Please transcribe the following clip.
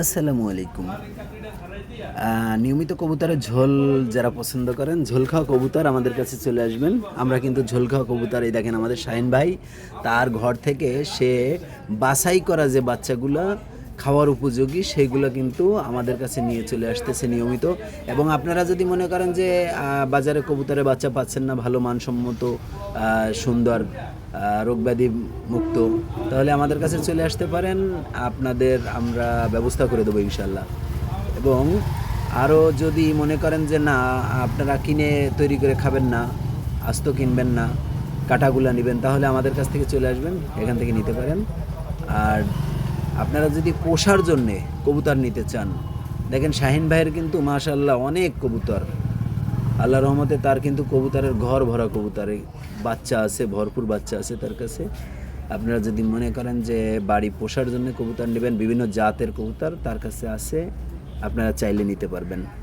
আসসালামু আলাইকুম। নিয়মিত কবুতরের ঝোল যারা পছন্দ করেন, ঝোল খাওয়া কবুতর আমাদের কাছে চলে আসবেন। আমরা কিন্তু ঝোল খাওয়া কবুতর, এই দেখেন আমাদের শাহিন ভাই, তার ঘর থেকে সে বাছাই করা যে বাচ্চাগুলো খাওয়ার উপযোগী, সেগুলো কিন্তু আমাদের কাছে নিয়ে চলে আসতেছে নিয়মিত। এবং আপনারা যদি মনে করেন যে বাজারে কবুতরের বাচ্চা পাচ্ছেন না, ভালো মানসম্মত সুন্দর রোগব্যাধি মুক্ত। তাহলে আমাদের কাছে চলে আসতে পারেন। আপনাদের আমরা ব্যবস্থা করে দেবো ইনশাল্লাহ এবং আরও যদি মনে করেন যে না, আপনারা কিনে তৈরি করে খাবেন না, আস্ত কিনবেন না, কাটাগুলা নেবেন, তাহলে আমাদের কাছ থেকে চলে আসবেন, এখান থেকে নিতে পারেন। আর আপনারা যদি পোষার জন্যে কবুতর নিতে চান, দেখেন শাহিন ভাইয়ের কিন্তু মাশাল্লাহ অনেক কবুতর। আল্লাহ রহমতে তার কিন্তু কবুতরের ঘর ভরা কবুতরে। বাচ্চা আছে, ভরপুর বাচ্চা আছে তার কাছে। আপনারা যদি মনে করেন যে বাড়ি পোষার জন্য কবুতর নেবেন, বিভিন্ন জাতের কবুতর তার কাছে আছে, আপনারা চাইলে নিতে পারবেন।